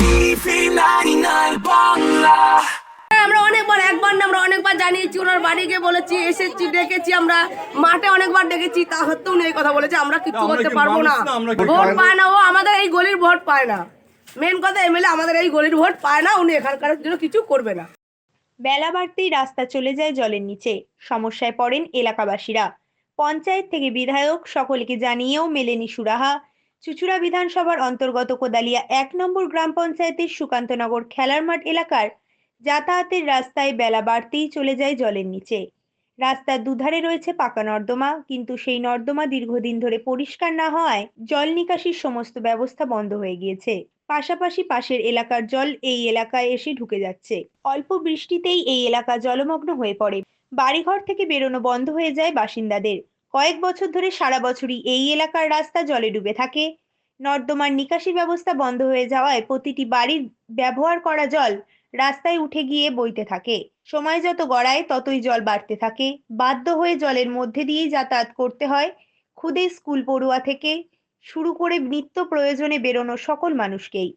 TV 99 Bangla আমরা অনেকবার একবার না আমরা অনেকবার জানিয়েছি ওনার বাড়ি গিয়ে বলেছি এসেছি ডেকেছি আমরা মাঠে অনেকবার ডেকেছি তা সত্ত্বেও নেই কথা বলেছে আমরা কিচ্ছু আমরা করতে পারব না। ভোট পায় না ও আমাদের এই গলির ভোট পায় না। মেন কথা এমএলএ আমাদের এই গলির ভোট পায় না উনি এখানকার জন্য কিছু করবে না। বেলা বাড়তেই রাস্তা চলে যায় জলের নিচে। সমস্যায় পড়েন এলাকাবাসীরা। পঞ্চায়েত থেকে বিধায়ক সকলকে জানিয়েও মেলেনি সুরাহা। চুচুড়া বিধানসভার অন্তর্গত কোদালিয়া এক নম্বর গ্রাম পঞ্চায়েতের সুকান্তনগর খেলার মাঠ এলাকার যাতায়াতের রাস্তায় বেলা বাড়তেই চলে যায় জলের নিচে। রাস্তার দুধারে রয়েছে পাকা নর্দমা, কিন্তু সেই নর্দমা দীর্ঘদিন ধরে পরিষ্কার না হওয়ায় জল নিকাশির সমস্ত ব্যবস্থা বন্ধ হয়ে গিয়েছে। পাশাপাশি পাশের এলাকার জল এই এলাকায় এসে ঢুকে যাচ্ছে। অল্প বৃষ্টিতেই এই এলাকা জলমগ্ন হয়ে পড়ে। বাড়িঘর থেকে বেরোনো বন্ধ হয়ে যায় বাসিন্দাদের। কয়েক বছর ধরে সারা বছরই এই এলাকার রাস্তা জলে ডুবে থাকে। নর্দমার নিকাশি ব্যবস্থা বন্ধ হয়ে যাওয়ায় প্রতিটি বাড়ির ব্যবহার করা জল রাস্তায় উঠে গিয়ে বইতে থাকে। সময় যত গড়ায় ততই জল বাড়তে থাকে। বাধ্য হয়ে জলের মধ্যে দিয়েই যাতায়াত করতে হয়। খুদে স্কুল পড়ুয়া থেকে শুরু করে নিত্য প্রয়োজনে বেরোনো সকল মানুষকেই।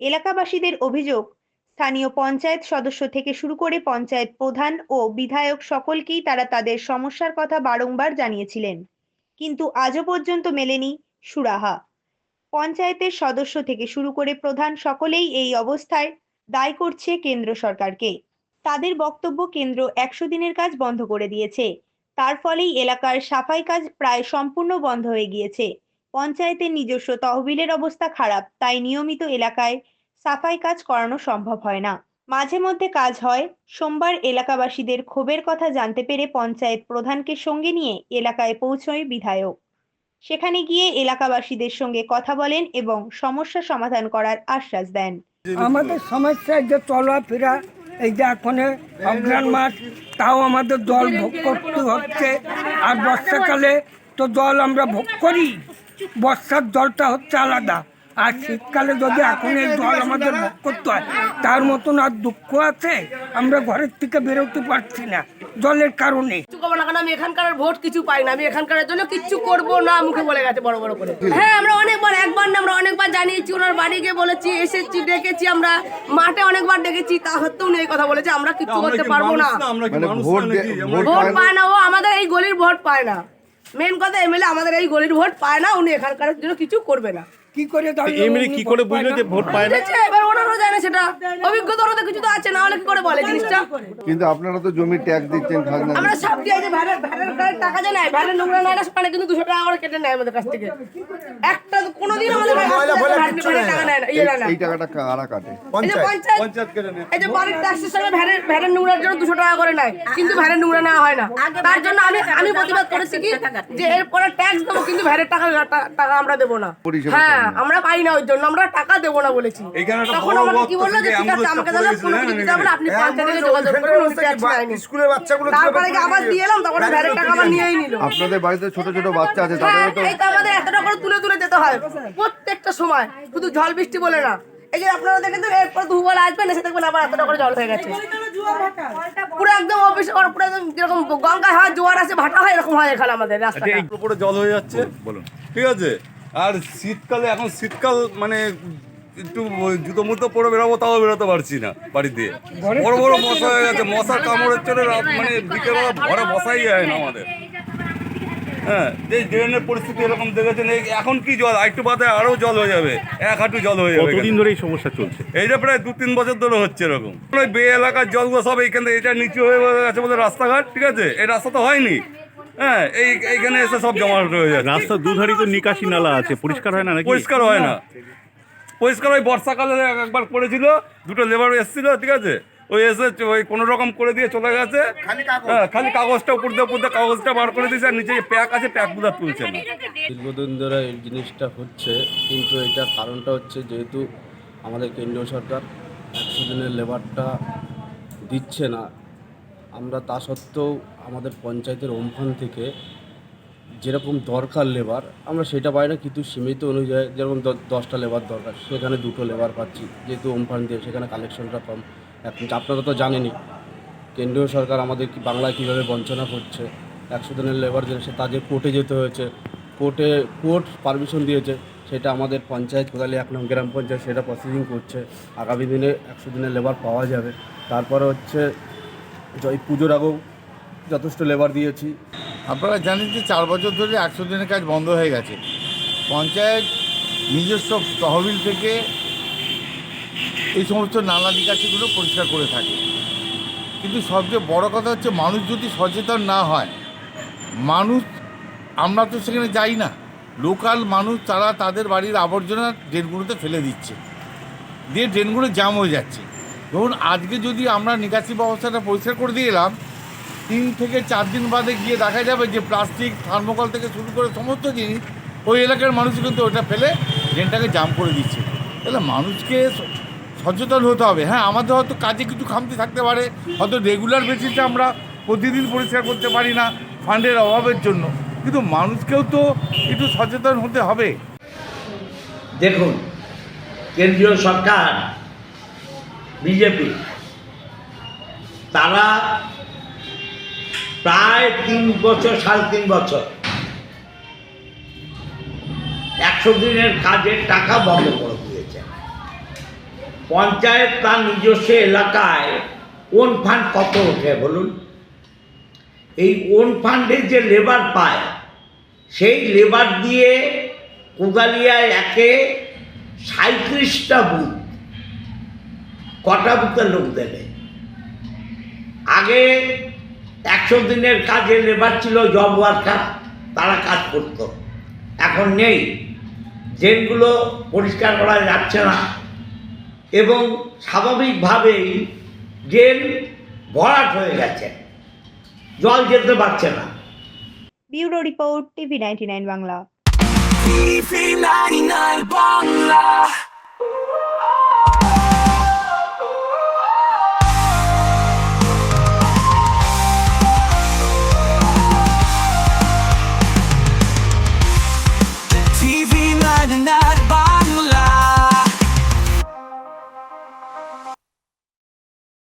এলাকাবাসীদের অভিযোগ স্থানীয় পঞ্চায়েত সদস্য থেকে শুরু করে পঞ্চায়েত প্রধান ও বিধায়ক সকলকেই তারা তাদের সমস্যার কথা বারংবার জানিয়েছিলেন। কিন্তু আজও পর্যন্ত মেলেনি সুরাহা। পঞ্চায়েতের সদস্য থেকে শুরু করে প্রধান সকলেই এই অবস্থায় দায় করছে কেন্দ্র সরকারকে। তাদের বক্তব্য কেন্দ্র একশো দিনের কাজ বন্ধ করে দিয়েছে। তার ফলেই এলাকার সাফাই কাজ প্রায় সম্পূর্ণ বন্ধ হয়ে গিয়েছে। পঞ্চায়েতের নিজস্ব তহবিলের অবস্থা খারাপ, তাই নিয়মিত এলাকায় সাফাই কাজ করানো সম্ভব হয় না। মাঝে মধ্যে কাজ হয়। সোমবার এলাকাবাসীদের ক্ষোভের কথা জানতে পেরে পঞ্চায়েত প্রধানকে সঙ্গে নিয়ে এলাকায় পৌঁছয় বিধায়ক। সেখানে গিয়ে এলাকাবাসীদের সঙ্গে কথা বলেন এবং সমস্যা সমাধান করার আশ্বাস দেন। আমাদের সমস্যা যে চলাফেরা, এই যে এখন অগ্রাণ মাস তাও আমাদের জল ভোগ করতে হচ্ছে। আর বর্ষাকালে তো জল আমরা ভোগ করি। বর্ষার জলটা হচ্ছে আলাদা। আর শীতকালে যদি এখন এই জল আমাদের ভোগ করতে হয় তার মতন আর দুঃখ আছে? আমরা ঘরের থেকে বেরোতে পারছি না জলের কারণে। আমি এখানকার ভোট কিছু পাই না। আমি এখানকার জন্য কিচ্ছু করব না মুখে বলে গেছে বড় বড় করে। হ্যাঁ আমরা অনেকবার একবার না আমরা অনেকবার জানিয়েছি ওনার বাড়ি গিয়ে বলেছি এসেছি ডেকেছি আমরা মাঠে অনেকবার ডেকেছি তা সত্ত্বেও নেই কথা বলেছে আমরা কিচ্ছু করতে পারব না। মানে মানুষ ভোট। পায় না ও আমাদের এই গলির ভোট পায় না। মেন কথা এমএলএ আমাদের এই গলির ভোট পায় না উনি এখানকার জন্য কিছু করবে না। কি করে এমনি কি করে বুঝলো যে ভোট পায় না? এবার ওনারও জানে সেটা। অভিজ্ঞতা ওনাদের কিছু তো আছে না হলে কি করে বলে জিনিসটা? কিন্তু আপনারা তো জমি ট্যাক্স দিচ্ছেন খাজনা আমরা সব দিয়ে যে ভ্যানের ভ্যানের টাকা যে নেয় ভ্যানের নোংরা নেয় না সেখানে কিন্তু দুশো টাকা করে কেটে নেয় আমাদের কাছ থেকে। একটা কোনোদিন আমাদের কাছ থেকে ভ্যানের ভ্যানের টাকা নেয় না নেয় না। এই টাকাটা কারা কাটে? যে পঞ্চায়েত। পঞ্চায়েত। কেটে নেয়। এই যে বাড়ির ট্যাক্সের সঙ্গে নোংরার জন্য দুশো টাকা করে নেয় কিন্তু ভ্যানের নোংরা নেওয়া হয় না। তার জন্য আমি আমি প্রতিবাদ করেছি কি যে এরপরে ট্যাক্স দেবো কিন্তু ভ্যানের টাকা টাকা আমরা দেবো না। পরিষেবা হ্যাঁ না। আমরা পাই না ওই জন্য আমরা টাকা দেবো না বলেছি। তখন আমাকে কি বলল যে ঠিক আছে আমাকে পড়ে কোনো কিছু দিতে হ্যাঁ, হবে না আপনি পঞ্চায়েতে যোগাযোগ করুন ট্যাক্স স্কুলের বাচ্চাগুলো তারপরে আবার দিয়ে এলাম তখন টাকা আবার নিয়েই নিল। আপনাদের বাড়িতে ছোট ছোট বাচ্চা আছে হ্যাঁ তাদেরও তো এই তো আমাদের এতটা করে তুলে তুলে যেতে হয়। প্রত্যেকটা সময় শুধু জল বৃষ্টি বলে না। এই যে আপনারা দেখেন তো এরপর দুবেলা আসবেন এসে দেখবেন আবার এতটা করে জল হয়ে গেছে। পুরো একদম অফিস পুরো একদম যেরকম গঙ্গায় হয় জোয়ার আছে ভাটা হয় এরকম হয় এখানে আমাদের রাস্তাটা। পুরো জল হয়ে যাচ্ছে। বলুন। ঠিক আছে? আর শীতকালে এখন শীতকাল মানে একটু জুতো মুতো পরে বেরোবো তাও বেরোতে পারছি না বাড়িতে। বড় বড় মশা হয়ে গেছে মশার কামড়ের চলে রাত মানে বিকেলবেলা ঘরে বসাই যায় না আমাদের। হ্যাঁ যে ড্রেনের পরিস্থিতি এরকম দেখেছেন এই এখন কি জল? একটু বাদে আরও জল হয়ে যাবে এক হাঁটু জল হয়ে যাবে কতদিন ধরে এই সমস্যা চলছে? এইটা প্রায় দু তিন বছর ধরে হচ্ছে এরকম। ওই বে এলাকার জলগুলো সব এইখান থেকে এটা নিচু হয়ে গেছে বলে রাস্তাঘাট ঠিক আছে? এই রাস্তা তো হয়নি। হ্যাঁ এই এইখানে এসে সব জমা হয়ে যাচ্ছে রাস্তার দুধারই তো নিকাশি নালা আছে পরিষ্কার হয় না নাকি? পরিষ্কার হয় না। পরিষ্কার ওই বর্ষাকালে একবার করেছিল দুটো লেবার এসেছিল ঠিক আছে? ওই এসে চ- ওই কোনো রকম করে দিয়ে চলে গেছে। হ্যাঁ খালি কাগজটা উপর দিয়ে উপর দিয়ে কাগজটা বার করে দিয়েছে আর নিচে প্যাক আছে প্যাকগুলো তুলছে না। দীর্ঘদিন ধরে এই জিনিসটা হচ্ছে কিন্তু এটা কারণটা হচ্ছে যেহেতু আমাদের কেন্দ্রীয় সরকার একশো দিনের লেবারটা দিচ্ছে না আমরা তা সত্ত্বেও আমাদের পঞ্চায়েতের আমফান থেকে যেরকম দরকার লেবার আমরা সেটা পাই না, কিন্তু সীমিত অনুযায়ী যেরকম দশটা লেবার দরকার, সেখানে দুটো লেবার পাচ্ছি। যেহেতু আমফান দিয়ে সেখানে কালেকশনটা কম। এখন আপনারা তো জানেনই, কেন্দ্রীয় সরকার আমাদের কি বাংলায় কীভাবে বঞ্চনা করছে, একশো দিনের লেবার যে তাদের কোর্টে যেতে হয়েছে। কোর্টে কোর্ট পারমিশন দিয়েছে, সেটা আমাদের পঞ্চায়েত কোদালি এক নম্বর গ্রাম পঞ্চায়েত সেটা প্রসেসিং করছে। আগামী দিনে একশো দিনের লেবার পাওয়া যাবে। তারপরে হচ্ছে এই পুজোর আগেও যথেষ্ট লেবার দিয়েছি। আপনারা জানেন যে চার বছর ধরে একশো দিনের কাজ বন্ধ হয়ে গেছে। পঞ্চায়েত নিজস্ব তহবিল থেকে এই সমস্ত নালা নিকাশিগুলো পরিষ্কার করে থাকে। কিন্তু সবচেয়ে বড় কথা হচ্ছে মানুষ যদি সচেতন না হয়, মানুষ, আমরা তো সেখানে যাই না। লোকাল মানুষ তারা তাদের বাড়ির আবর্জনা ড্রেনগুলোতে ফেলে দিচ্ছে। দিয়ে ড্রেনগুলো জাম হয়ে যাচ্ছে। ধরুন, আজকে যদি আমরা নিকাশি ব্যবস্থাটা পরিষ্কার করে দিয়ে এলাম, তিন থেকে চার দিন বাদে গিয়ে দেখা যাবে যে প্লাস্টিক, থার্মোকল থেকে শুরু করে সমস্ত জিনিস ওই এলাকার মানুষ কিন্তু ওটা ফেলে ড্রেনটাকে জাম করে দিচ্ছে। তাহলে মানুষকে সচেতন হতে হবে। হ্যাঁ আমাদের হয়তো কাজে কিছু খামতি থাকতে পারে, হয়তো রেগুলার বেসিসে আমরা প্রতিদিন পরিষ্কার করতে পারি না ফান্ডের অভাবের জন্য। কিন্তু মানুষকেও তো একটু সচেতন হতে হবে। দেখুন, কেন্দ্রীয় সরকার বিজেপি। তারা প্রায় তিন বছর, সাড়ে তিন বছর একশো দিনের কাজের টাকা বন্ধ করে দিয়েছে। পঞ্চায়েত তার নিজস্ব এলাকায় ওন ফান্ড কত ওঠে বলুন? এই ওন ফান্ডে যে লেবার পায়, সেই লেবার দিয়ে কোদালিয়ায় একে সাঁত্রিশটা বুথ কটা বুথের লোক দেবে? আগে একশো দিনের কাজে লেবার ছিল জব ওয়ার্কার তারা কাজ করত। এখন নেই। ড্রেনগুলো পরিষ্কার করা যাচ্ছে না। এবং স্বাভাবিকভাবেই ড্রেন ভরাট হয়ে গেছে। জল যেতে পারছে না। Bureau report TV ninety 99 Bangla.